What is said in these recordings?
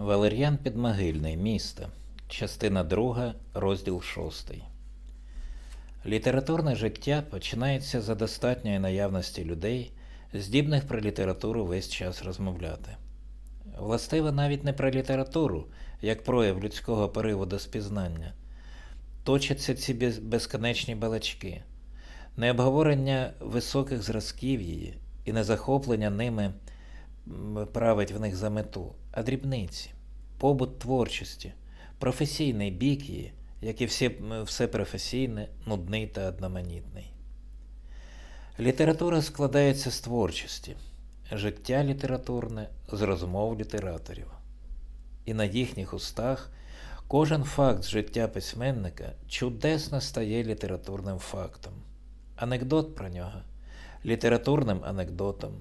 Валер'ян Підмогильний. Місто. Частина 2, розділ 6. Літературне життя починається за достатньої наявності людей, здібних про літературу весь час розмовляти. Властиво навіть не про літературу, як прояв людського пориву до спізнання. Точаться ці безконечні балачки, не обговорення високих зразків її і не захоплення ними править в них за мету, а дрібниці, побут творчості, професійний бік її, як і всі, все професійне, нудний та одноманітний. Література складається з творчості, життя літературне з розмов літераторів. І на їхніх устах кожен факт життя письменника чудесно стає літературним фактом, анекдот про нього літературним анекдотом,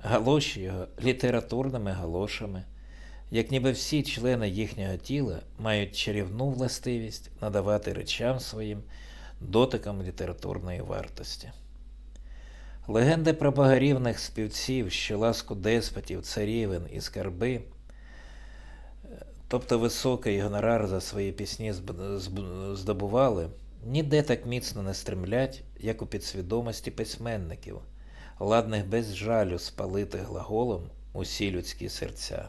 галоші його літературними галошами, як ніби всі члени їхнього тіла мають чарівну властивість надавати речам своїм дотиком літературної вартості. Легенди про багарівних співців, що ласку деспотів, царівен і скарби, тобто високий гонорар за свої пісні здобували, ніде так міцно не стремлять, як у підсвідомості письменників, ладних без жалю спалити глаголом усі людські серця.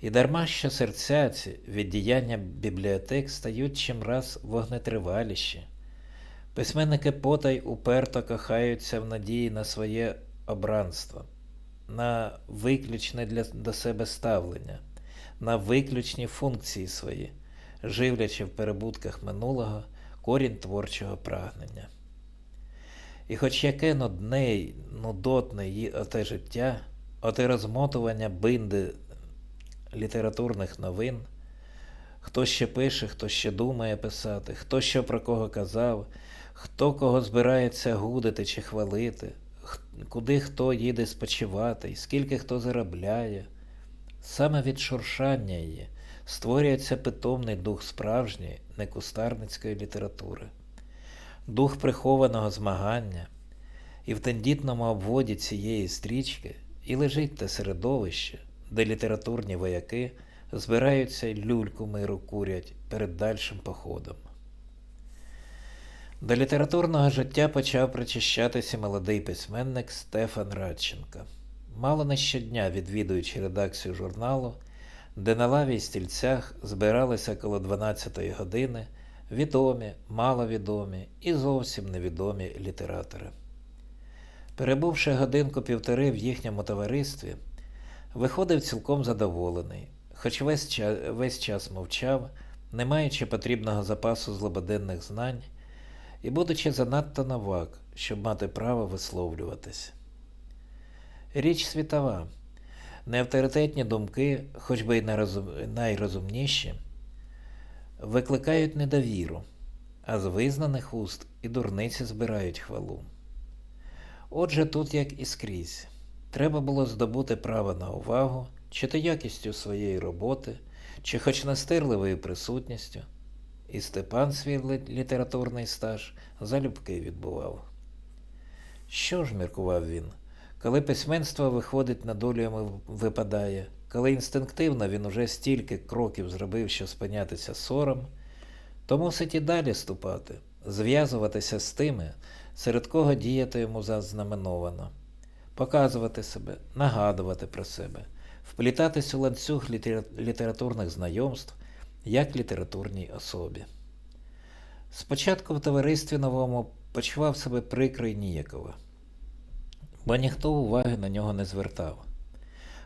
І дарма що серця ці від діяння бібліотек стають чимраз вогнетриваліші. Письменники потай уперто кохаються в надії на своє обранство, на виключне для до себе ставлення, на виключні функції свої, живлячи в перебутках минулого корінь творчого прагнення. І хоч яке нудне й нудотне й оте життя, оте розмотування бинди літературних новин, хто ще пише, хто ще думає писати, хто що про кого казав, хто кого збирається гудити чи хвалити, куди хто їде спочивати, і скільки хто заробляє. Саме від шуршання її створюється питомний дух справжньої, некустарницької літератури, дух прихованого змагання, і в тендітному обводі цієї стрічки і лежить те середовище, де літературні вояки збираються люльку миру курять перед дальшим походом. До літературного життя почав причащатися молодий письменник Стефан Радченко. Мало не щодня відвідуючи редакцію журналу, де на лаві й стільцях збиралися коло 12-ї години відомі, маловідомі і зовсім невідомі літератори. Перебувши годинку півтори в їхньому товаристві, виходив цілком задоволений, хоч весь час, весь час мовчав, не маючи потрібного запасу злободенних знань, і будучи занадто новак, щоб мати право висловлюватись. Річ світова, неавторитетні думки, хоч би й найрозум- найрозумніші, викликають недовіру, а з визнаних уст і дурниці збирають хвалу. Отже, тут як і скрізь, треба було здобути право на увагу, чи то якістю своєї роботи, чи хоч настирливою присутністю, і Степан свій літературний стаж залюбки відбував. Що ж, міркував він, коли письменство виходить на долю йому випадає, коли інстинктивно він уже стільки кроків зробив, що спинятися сором, то мусить і далі ступати, зв'язуватися з тими, серед кого діяти йому зазнаменовано, показувати себе, нагадувати про себе, вплітатись у ланцюг літературних знайомств як літературній особі. Спочатку в товаристві новому почував себе прикро й ніяково, бо ніхто уваги на нього не звертав,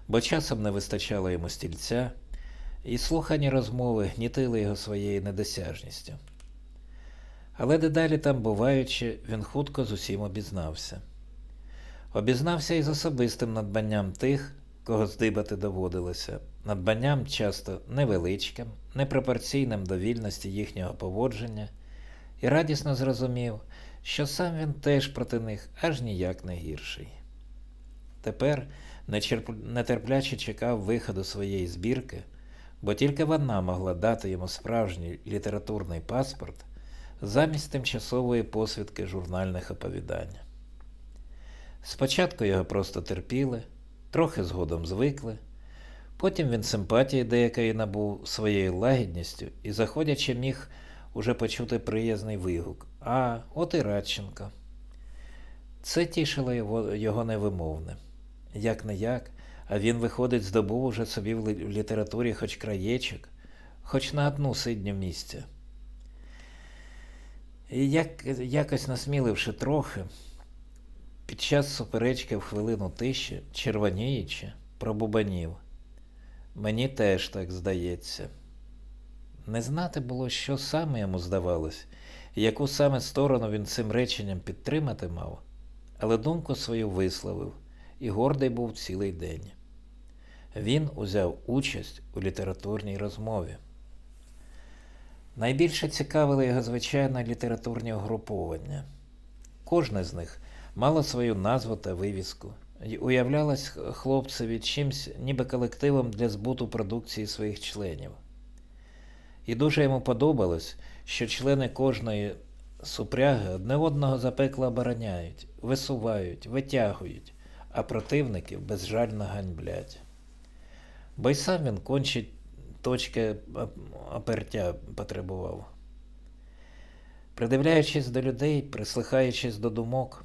бо часом не вистачало йому стільця, і слухані розмови гнітили його своєю недосяжністю. Але дедалі там буваючи, він хутко з усім обізнався. Обізнався і з особистим надбанням тих, кого здибати доводилося, надбанням часто невеличким, непропорційним до вільності їхнього поводження, і радісно зрозумів, що сам він теж проти них аж ніяк не гірший. Тепер нетерпляче чекав виходу своєї збірки, бо тільки вона могла дати йому справжній літературний паспорт замість тимчасової посвідки журнальних оповідань. Спочатку його просто терпіли, трохи згодом звикли, Потім він симпатії деякої набув своєю лагідністю і, заходячи, міг уже почути приязний вигук. А, от і Радченко. Це тішило його, його невимовне. Як не як, а він, виходить, здобув уже собі в літературі хоч краєчок, хоч на одну сидню місця. І як, якось насміливши трохи, під час суперечки в хвилину тиші, червоніючи, пробубанів. Мені теж так здається. Не знати було, що саме йому здавалось, яку саме сторону він цим реченням підтримати мав, але думку свою висловив і гордий був цілий день. Він узяв участь у літературній розмові. Найбільше цікавили його звичайно літературні угруповання. Кожне з них мало свою назву та вивіску і уявлялось хлопцеві чимсь ніби колективом для збуту продукції своїх членів. І дуже йому подобалось, що члени кожної супряги одне одного запекло обороняють, висувають, витягують, а противників безжально ганьблять. Бо й сам він кончить точки опертя потребував. Придивляючись до людей, прислухаючись до думок,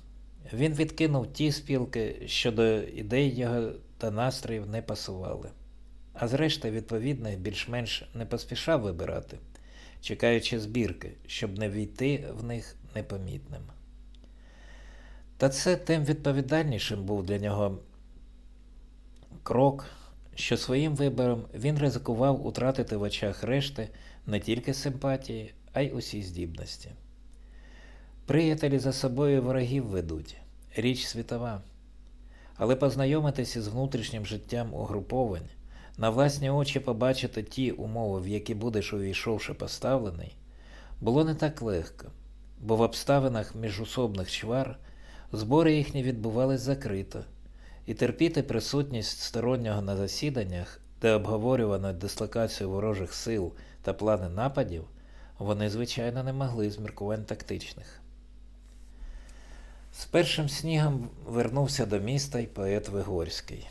він відкинув ті спілки, що до ідей його та настроїв не пасували, а зрешта відповідних більш-менш не поспішав вибирати, чекаючи збірки, щоб не війти в них непомітним. Та це тим відповідальнішим був для нього крок, що своїм вибором він ризикував утратити в очах решти не тільки симпатії, а й усі здібності. Приятелі за собою ворогів ведуть, річ світова. Але познайомитися з внутрішнім життям угруповань, на власні очі побачити ті умови, в які будеш увійшовши поставлений, було не так легко, бо в обставинах міжусобних чвар збори їхні відбувались закрито, і терпіти присутність стороннього на засіданнях, де обговорювано дислокацію ворожих сил та плани нападів, вони, звичайно, не могли з міркувань тактичних. Першим снігом вернувся до міста й поет Вигорський.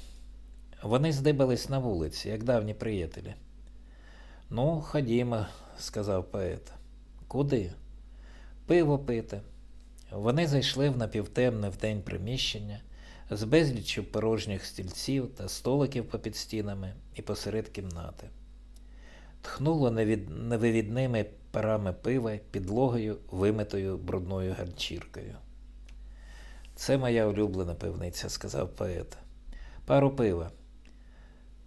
Вони здибались на вулиці, як давні приятелі. Ну, ходімо, сказав поет. Куди? Пиво пити. Вони зайшли в напівтемне вдень приміщення з безліччю порожніх стільців та столиків попід стінами і посеред кімнати. Тхнуло невивідними парами пива підлогою, вимитою брудною ганчіркою. Це моя улюблена пивниця, сказав поет. Пару пива.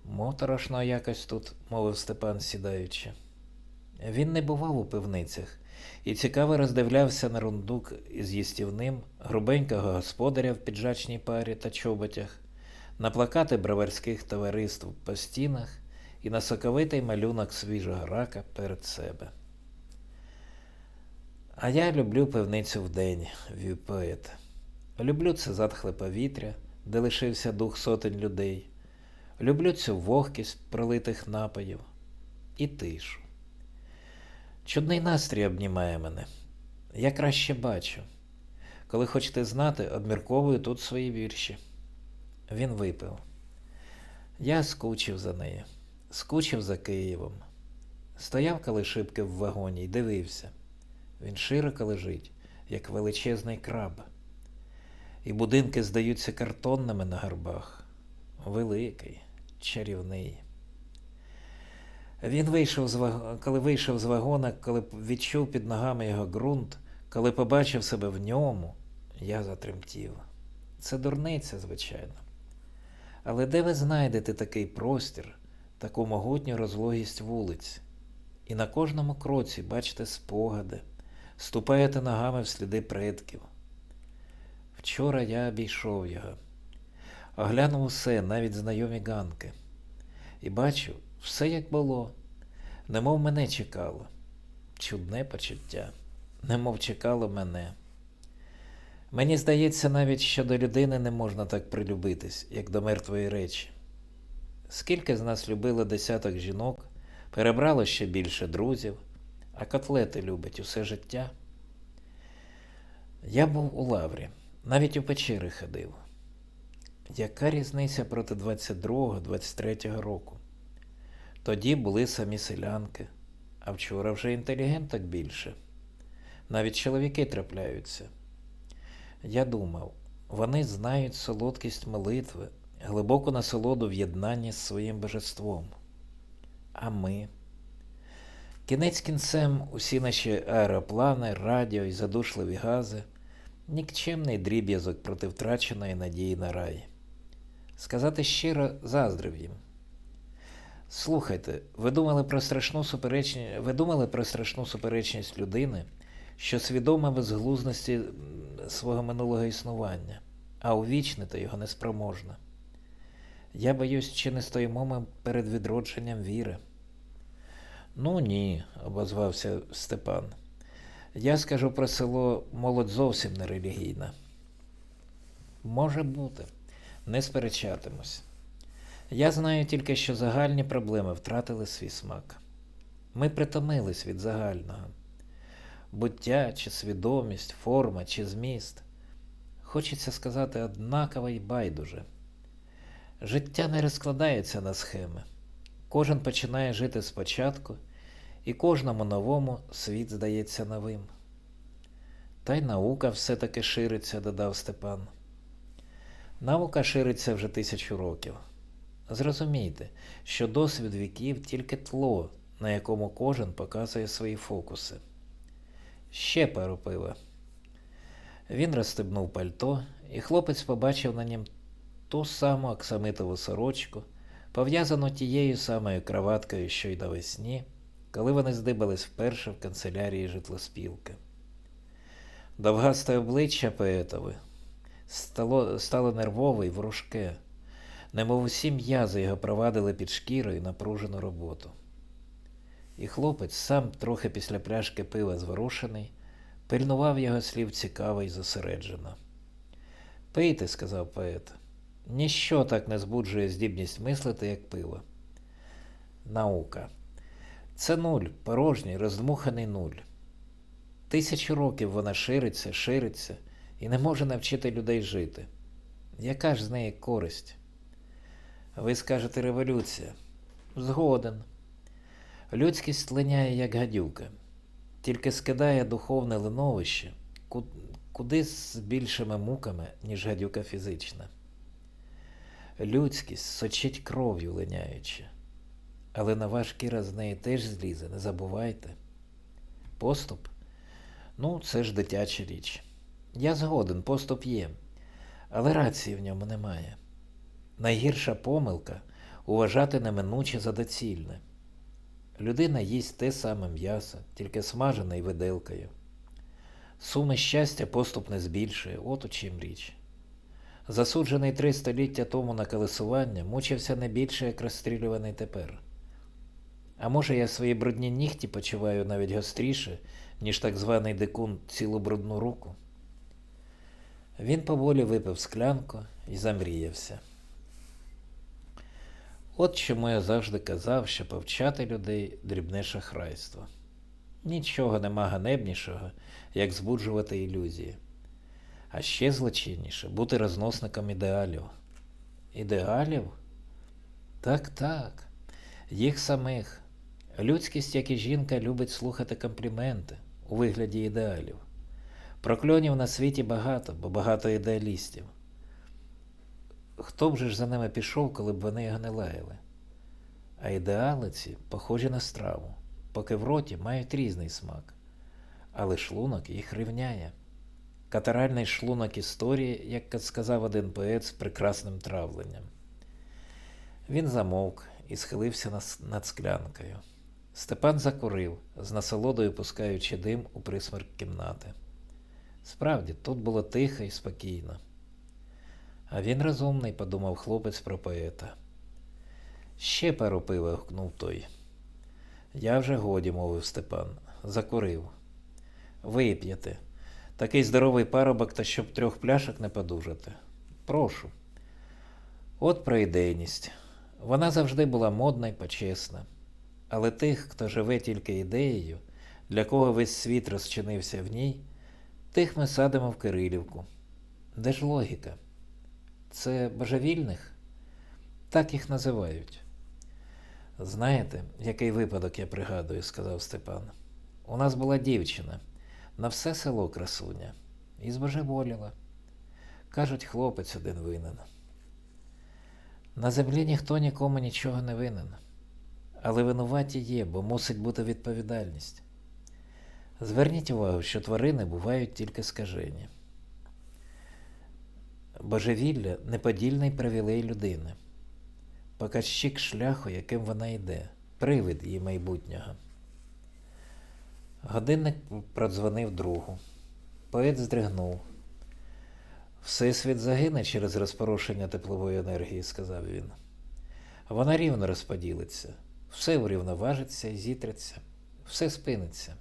Моторошно якось тут, мовив Степан, сідаючи. Він не бував у пивницях і цікаво роздивлявся на рундук із їстівним, грубенького господаря в піджачній парі та чоботях, на плакати броварських товариств по стінах і на соковитий малюнок свіжого рака перед себе. А я люблю пивницю вдень, вів поет. Люблю це затхле повітря, де лишився дух сотень людей. Люблю цю вогкість пролитих напоїв і тишу. Чудний настрій обнімає мене. Я краще бачу. Коли хочете знати, обмірковую тут свої вірші. Він випив. Я скучив за нею, скучив за Києвом. Стояв коли шибки в вагоні й дивився. Він широко лежить, як величезний краб. І будинки здаються картонними на горбах. Великий, чарівний. Він вийшов з ваг... коли вийшов з вагона, коли відчув під ногами його ґрунт, коли побачив себе в ньому, я затремтів. Це дурниця, звичайно. Але де ви знайдете такий простір, таку могутню розлогість вулиць? І на кожному кроці бачите спогади, ступаєте ногами в сліди предків. Вчора я обійшов його, оглянув усе, навіть знайомі ганки, і бачу, все як було, немов мене чекало. Чудне почуття, немов чекало мене. Мені здається навіть, що до людини не можна так прилюбитись, як до мертвої речі. Скільки з нас любило десяток жінок, перебрало ще більше друзів, а котлети любить усе життя. Я був у лаврі, навіть у печери ходив. Яка різниця проти 22-23 року? Тоді були самі селянки, а вчора вже інтелігенток більше. Навіть чоловіки трапляються. Я думав, вони знають солодкість молитви, глибоку насолоду в єднанні з своїм божеством. А ми. Кінець кінцем усі наші аероплани, радіо і задушливі гази нікчемний дріб'язок проти втраченої надії на рай. Сказати щиро заздрив їм. Слухайте, ви думали про страшну суперечність, ви думали про страшну суперечність людини, що свідома безглузності свого минулого існування, а увічнити його неспроможна. Я боюсь, чи не стоїмо ми перед відродженням віри. Ну ні, обозвався Степан. Я скажу про село молодь зовсім не релігійна. Може бути, не сперечатимусь. Я знаю тільки, що загальні проблеми втратили свій смак. Ми притомились від загального. Буття чи свідомість, форма чи зміст. Хочеться сказати однаково й байдуже. Життя не розкладається на схеми. Кожен починає жити спочатку, і кожному новому світ здається новим. Та й наука все-таки шириться, додав Степан. Наука шириться вже тисячу років. Зрозумійте, що досвід віків тільки тло, на якому кожен показує свої фокуси. Ще пару пива. Він розстебнув пальто, і хлопець побачив на нім ту саму оксамитову сорочку, пов'язану тією самою краваткою, що й навесні, коли вони здибались вперше в канцелярії житлоспілки. Довгасте обличчя поетове стало, стало нервове й ворожке, немов усі м'язи його провадили під шкірою напружену роботу. І хлопець, сам трохи після пляшки пива зворушений, пильнував його слів цікаво й зосереджено. Пийте, сказав поет. Ніщо так не збуджує здібність мислити, як пиво. Наука. Це нуль, порожній, роздмуханий нуль. Тисячу років вона шириться, шириться і не може навчити людей жити. Яка ж з неї користь? Ви скажете революція. Згоден. Людськість линяє, як гадюка, тільки скидає духовне линовище ку- куди з більшими муками, ніж гадюка фізична. Людськість сочить кров'ю линяючи, але нова шкіра з неї теж злізе, не забувайте. Поступ? Ну, це ж дитяча річ. Я згоден, поступ є, але рації в ньому немає. Найгірша помилка уважати неминуче за доцільне. Людина їсть те саме м'ясо, тільки смажене й виделкою. Суми щастя поступ не збільшує, от у чим річ. Засуджений три століття тому на колесування мучився не більше, як розстрілюваний тепер. А може, я свої брудні нігті почуваю навіть гостріше, ніж так званий дикун цілу брудну руку. Він поволі випив склянку і замріявся. От чому я завжди казав, що повчати людей дрібне шахрайство. Нічого нема ганебнішого, як збуджувати ілюзії. А ще злочинніше бути розносником ідеалів. Ідеалів? Так, так. Їх самих. Людськість, як і жінка, любить слухати компліменти у вигляді ідеалів. Прокльонів на світі багато, бо багато ідеалістів. Хто б же ж за ними пішов, коли б вони його не лаяли? А ідеали ці похожі на страву, поки в роті мають різний смак, але шлунок їх рівняє. Катаральний шлунок історії, як сказав один поет з прекрасним травленням. Він замовк і схилився над- склянкою. Степан закурив, з насолодою пускаючи дим у присмерк кімнати. Справді, тут було тихо і спокійно. А він розумний, подумав хлопець про поета. Ще пару пива гукнув той. Я вже годі, мовив Степан, закурив. Вип'єте. Такий здоровий парубок, та щоб трьох пляшок не подужати. Прошу. От про ідейність. Вона завжди була модна й почесна. Але тих, хто живе тільки ідеєю, для кого весь світ розчинився в ній, тих ми садимо в Кирилівку. Де ж логіка? Це божевільних? Так їх називають. Знаєте, який випадок я пригадую, сказав Степан. У нас була дівчина, на все село красуня, і збожеволіла. Кажуть, хлопець один винен. На землі ніхто нікому нічого не винен. Але винуваті є, бо мусить бути відповідальність. Зверніть увагу, що тварини бувають тільки скажені. Божевілля неподільний привілей людини, показчик шляху, яким вона йде, привид її майбутнього. Годинник продзвонив другу. Поет здригнув. Всесвіт загине через розпорушення теплової енергії, сказав він. Вона рівно розподілиться, все урівноважиться і зітреться, все спиниться.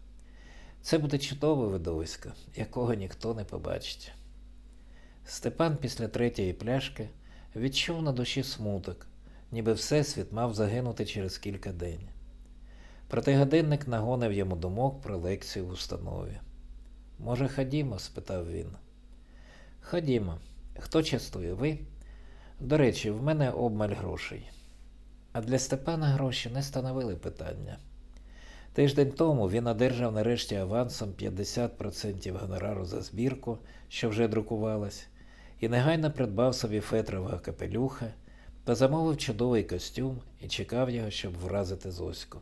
Це буде чудове видовисько, якого ніхто не побачить. Степан після третьої пляшки відчув на душі смуток, ніби Всесвіт мав загинути через кілька день. Проте годинник нагонив йому думок про лекцію в установі. Може, ходімо? спитав він. Ходімо. Хто частує? Ви? До речі, в мене обмаль грошей. А для Степана гроші не становили питання. Тиждень тому він одержав нарешті авансом 50% гонорару за збірку, що вже друкувалась, і негайно придбав собі фетрового капелюха та замовив чудовий костюм і чекав його, щоб вразити Зоську.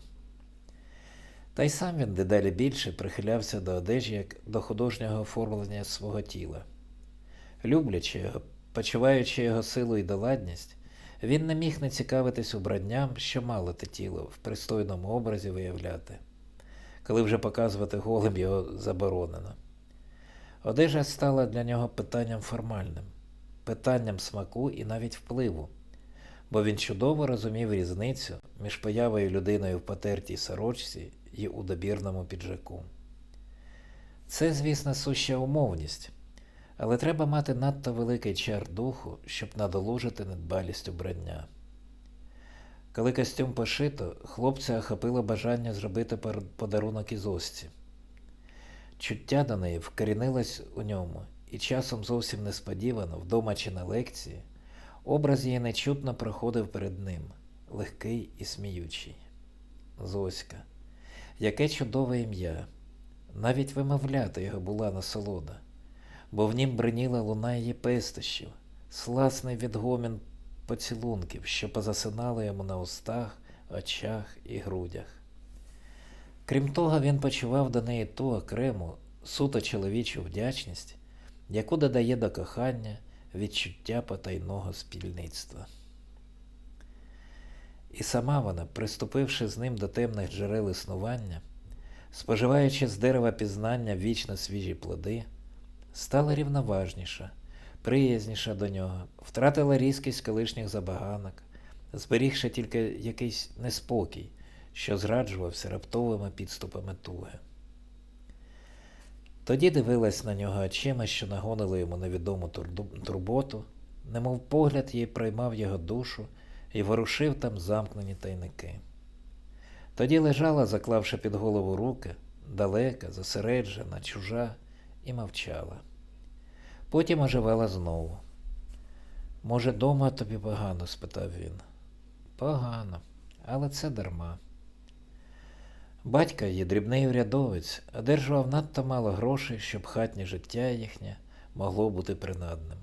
Та й сам він дедалі більше прихилявся до одежі як до художнього оформлення свого тіла. Люблячи його, почуваючи його силу і доладність, він не міг не цікавитись убранням, що мало те тіло в пристойному образі виявляти, коли вже показувати голим його заборонено. Одежа стала для нього питанням формальним, питанням смаку і навіть впливу, бо він чудово розумів різницю між появою людиною в потертій сорочці і у добірному піджаку. Це, звісно, суща умовність. Але треба мати надто великий чар духу, щоб надолужити недбалість убрання. Коли костюм пошито, хлопця охопило бажання зробити подарунок із ості. Чуття до неї вкорінилось у ньому, і часом зовсім несподівано, вдома чи на лекції, образ її нечутно проходив перед ним, легкий і сміючий. Зоська, яке чудове ім'я! Навіть вимовляти його була насолода бо в нім бриніла луна її пестощів, сласний відгомін поцілунків, що позасинали йому на устах, очах і грудях. Крім того, він почував до неї ту окрему, суто чоловічу вдячність, яку додає до кохання відчуття потайного спільництва. І сама вона, приступивши з ним до темних джерел існування, споживаючи з дерева пізнання вічно свіжі плоди, стала рівноважніша, приязніша до нього, втратила різкість колишніх забаганок, зберігши тільки якийсь неспокій, що зраджувався раптовими підступами туги. Тоді дивилась на нього очима, що нагонили йому невідому турботу, немов погляд їй приймав його душу і ворушив там замкнені тайники. Тоді лежала, заклавши під голову руки, далека, зосереджена, чужа, і мовчала. Потім оживала знову. Може, дома тобі погано? спитав він. Погано, але це дарма. Батька її, дрібний урядовець, одержував надто мало грошей, щоб хатнє життя їхнє могло бути принадним,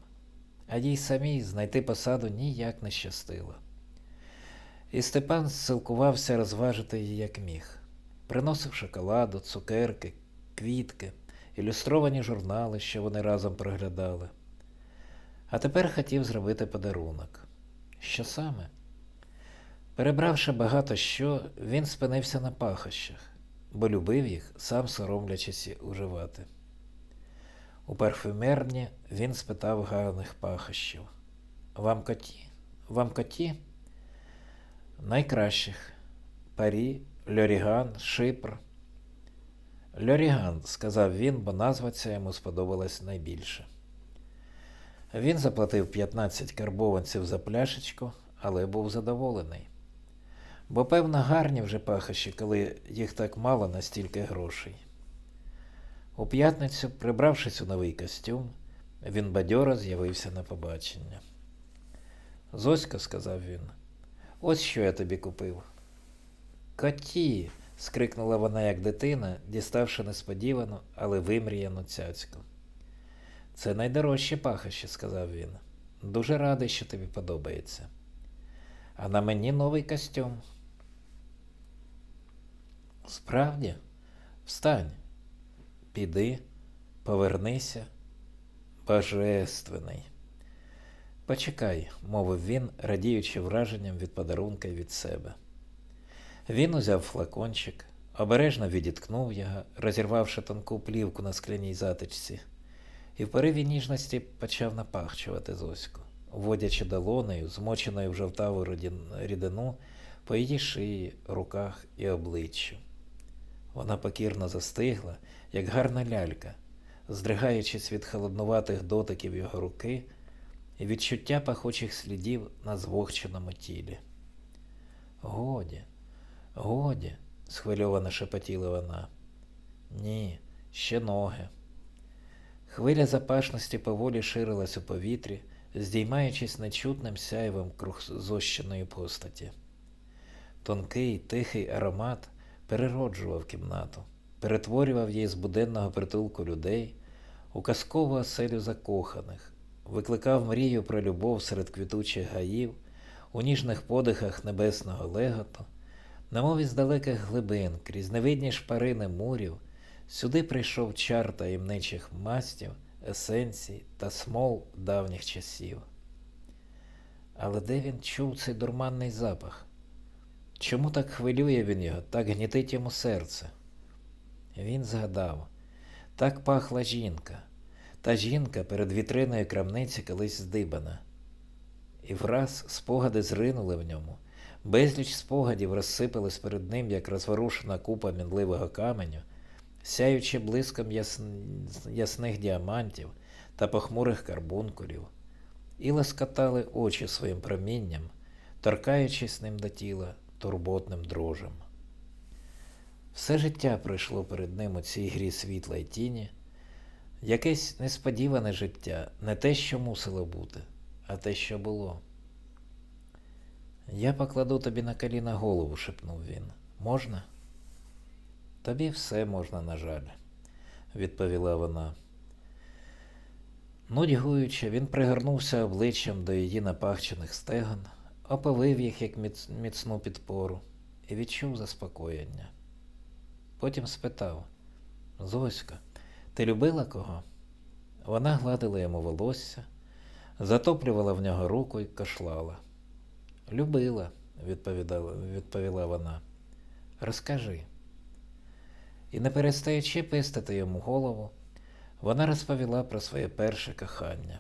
а їй самій знайти посаду ніяк не щастило. І Степан силкувався розважити її як міг, приносив шоколаду, цукерки, квітки ілюстровані журнали, що вони разом проглядали. А тепер хотів зробити подарунок. Що саме? Перебравши багато що, він спинився на пахощах, бо любив їх, сам соромлячись уживати. У парфюмерні він спитав гарних пахощів. Вам коті? Вам коті? Найкращих парі, льоріган, шипр. Льоріган, сказав він, бо назва ця йому сподобалась найбільше. Він заплатив 15 карбованців за пляшечку, але був задоволений. Бо, певно, гарні вже пахощі, коли їх так мало на стільки грошей. У п'ятницю, прибравшись у новий костюм, він бадьоро з'явився на побачення. Зосько, сказав він, ось що я тобі купив. Коті. Скрикнула вона, як дитина, діставши несподівану, але вимріяну цяцьку. Це найдорожчі пахощі, сказав він. Дуже радий, що тобі подобається. А на мені новий костюм. Справді, встань, піди, повернися. Божественний. Почекай, мовив він, радіючи враженням від подарунка й від себе. Він узяв флакончик, обережно відіткнув його, розірвавши тонку плівку на скляній затичці, і в пориві ніжності почав напахчувати Зоську, вводячи долонею, змоченою в жовтаву рідину, по її шиї, руках і обличчю. Вона покірно застигла, як гарна лялька, здригаючись від холоднуватих дотиків його руки і відчуття пахучих слідів на звохченому тілі. Годі, годі, схвильовано шепотіла вона. Ні, ще ноги. Хвиля запашності поволі ширилась у повітрі, здіймаючись нечутним сяйвом круг зощеної постаті. Тонкий, тихий аромат перероджував кімнату, перетворював її з буденного притулку людей у казкову оселю закоханих, викликав мрію про любов серед квітучих гаїв, у ніжних подихах небесного леготу, немов із далеких глибин, крізь невидні шпарини мурів, сюди прийшов чар таємничих мастів, есенцій та смол давніх часів. Але де він чув цей дурманний запах? Чому так хвилює він його, так гнітить йому серце? Він згадав, так пахла жінка. Та жінка перед вітриною крамниці колись здибана. І враз спогади зринули в ньому. Безліч спогадів розсипались перед ним, як розворушена купа мінливого каменю, сяючи блиском ясн- ясних діамантів та похмурих карбункулів, і ласкатали очі своїм промінням, торкаючись ним до тіла турботним дрожем. Все життя пройшло перед ним у цій грі світла й тіні, якесь несподіване життя, не те, що мусило бути, а те, що було. Я покладу тобі на коліна голову, шепнув він. Можна? Тобі все можна, на жаль, відповіла вона. Нудьгуючи, він пригорнувся обличчям до її напахчених стегон, оповив їх як міцну підпору і відчув заспокоєння. Потім спитав Зоська, ти любила кого? Вона гладила йому волосся, затоплювала в нього руку і кашлала. Любила, відповіла вона. Розкажи. І не перестаючи пистити йому голову, вона розповіла про своє перше кохання.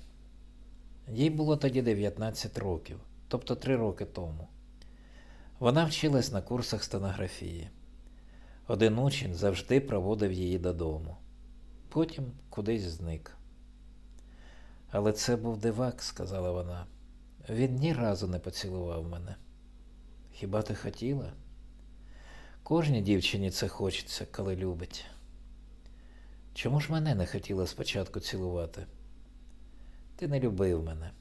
Їй було тоді 19 років, тобто 3 роки тому. Вона вчилась на курсах стенографії. Один учень завжди проводив її додому. Потім кудись зник. Але це був дивак, сказала вона. Він ні разу не поцілував мене. Хіба ти хотіла? Кожній дівчині це хочеться, коли любить. Чому ж мене не хотіла спочатку цілувати? Ти не любив мене.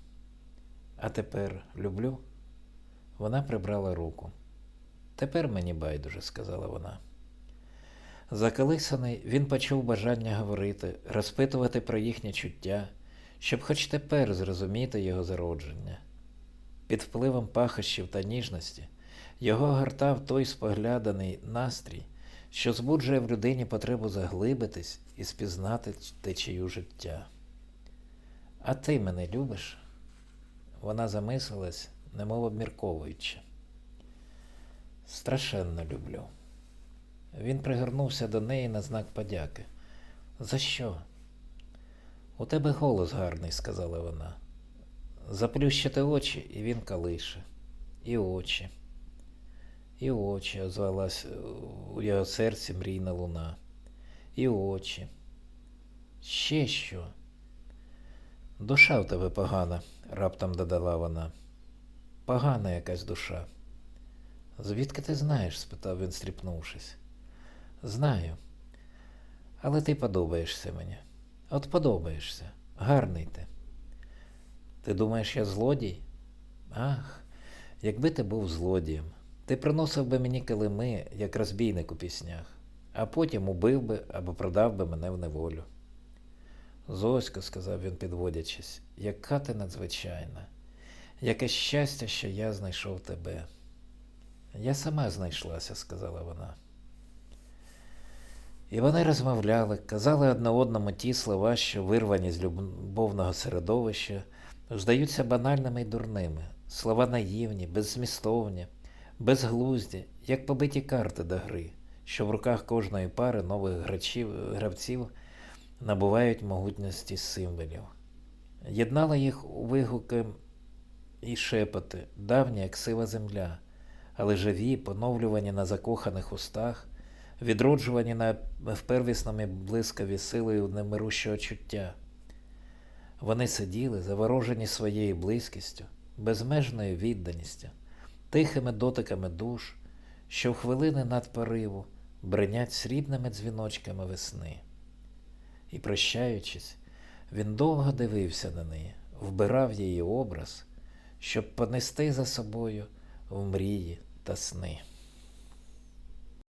А тепер люблю? Вона прибрала руку. Тепер мені байдуже, сказала вона. Заколисаний, він почув бажання говорити, розпитувати про їхнє чуття, щоб хоч тепер зрозуміти його зародження. Під впливом пахощів та ніжності його гортав той спогляданий настрій, що збуджує в людині потребу заглибитись і спізнати течію життя. А ти мене любиш? Вона замислилась, немов обмірковуючи. Страшенно люблю. Він пригорнувся до неї на знак подяки. За що? У тебе голос гарний, сказала вона. Заплющити очі, і він калише. І очі. І очі, озвалась е, у його серці мрійна луна. І очі. Ще що? Душа в тебе погана, раптом додала вона. Погана якась душа. Звідки ти знаєш? спитав він, стріпнувшись. Знаю. Але ти подобаєшся мені. От подобаєшся. Гарний ти. Ти думаєш, я злодій? Ах, якби ти був злодієм. Ти приносив би мені килими, як розбійник у піснях, а потім убив би або продав би мене в неволю. Зосько, сказав він, підводячись, яка ти надзвичайна, яке щастя, що я знайшов тебе. Я сама знайшлася, сказала вона. І вони розмовляли, казали одне одному ті слова, що вирвані з любовного середовища, здаються банальними й дурними, слова наївні, беззмістовні, безглузді, як побиті карти до гри, що в руках кожної пари нових грачів, гравців набувають могутності символів. Єднала їх у вигуки і шепоти, давні, як сива земля, але живі, поновлювані на закоханих устах, відроджувані на впервісному блискаві силою немирущого чуття. Вони сиділи, заворожені своєю близькістю, безмежною відданістю, тихими дотиками душ, що в хвилини над пориву бринять срібними дзвіночками весни. І, прощаючись, він довго дивився на неї, вбирав її образ, щоб понести за собою в мрії та сни.